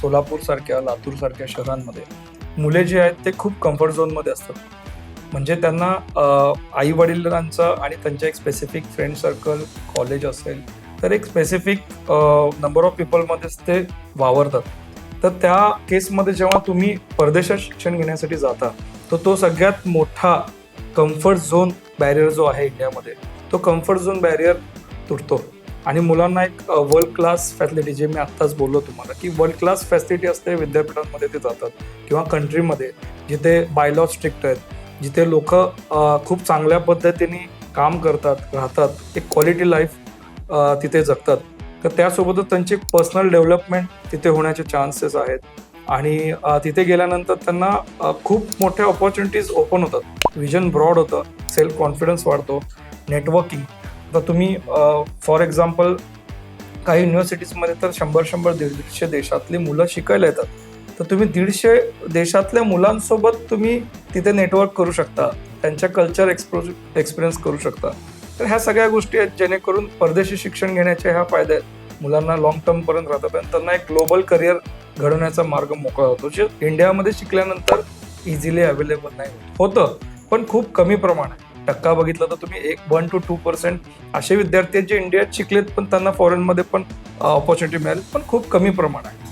सोलापूर सारख्या लातूर सारख्या शहरांमध्ये. मुले जे आहेत ते खूप कम्फर्ट झोनमध्ये असतात. म्हणजे त्यांना आई वडिलांचं आणि त्यांच्या एक स्पेसिफिक फ्रेंड सर्कल कॉलेज असेल तर एक स्पेसिफिक नंबर ऑफ पीपलमध्येच ते वावरतात. तर त्या केसमध्ये जेव्हा तुम्ही परदेशात शिक्षण घेण्यासाठी जाता तर तो सगळ्यात मोठा कम्फर्ट झोन बॅरियर जो आहे इंडियामध्ये तो कम्फर्ट झोन बॅरियर तुटतो. आणि मुलांना एक वर्ल्ड क्लास फॅसिलिटी जे मी आत्ताच बोललो तुम्हाला की वर्ल्ड क्लास फॅसिलिटी असते विद्यापीठांमध्ये ते जातात किंवा कंट्रीमध्ये जिथे बायलॉ स्ट्रिक्ट आहेत जिथे लोक खूप चांगल्या पद्धतीने काम करतात राहतात एक क्वालिटी लाईफ तिथे जगतात. तर त्यासोबतच त्यांची पर्सनल डेव्हलपमेंट तिथे होण्याचे चान्सेस आहेत. आणि तिथे गेल्यानंतर त्यांना खूप मोठ्या ऑपॉर्च्युनिटीज ओपन होतात. विजन ब्रॉड होतं सेल्फ कॉन्फिडन्स वाढतो नेटवर्किंग आता तुम्ही फॉर एक्झाम्पल काही युनिव्हर्सिटीजमध्ये तर शंभर शंभर दीड दीडशे देशातली मुलं शिकायला येतात. तर तुम्ही दीडशे देशातल्या मुलांसोबत तुम्ही तिथे नेटवर्क करू शकता. त्यांच्या कल्चर एक्सप्रो एक्सपिरियन्स करू शकता. तर ह्या सगळ्या गोष्टी आहेत जेणेकरून परदेशी शिक्षण घेण्याचे ह्या फायदे आहेत मुलांना लॉंग टर्मपर्यंत राहतात आणि त्यांना एक ग्लोबल करिअर घडवण्याचा मार्ग मोकळा होतो. जे इंडियामध्ये शिकल्यानंतर इझिली अवेलेबल नाही होतं. पण खूप कमी प्रमाण आहे टक्का बघितलं तर तुम्ही एक वन टू टू पर्सेंट असे विद्यार्थी जे इंडियात शिकलेत पण त्यांना फॉरेनमध्ये पण ऑपॉर्च्युनिटी मिळाली पण खूप कमी प्रमाण आहे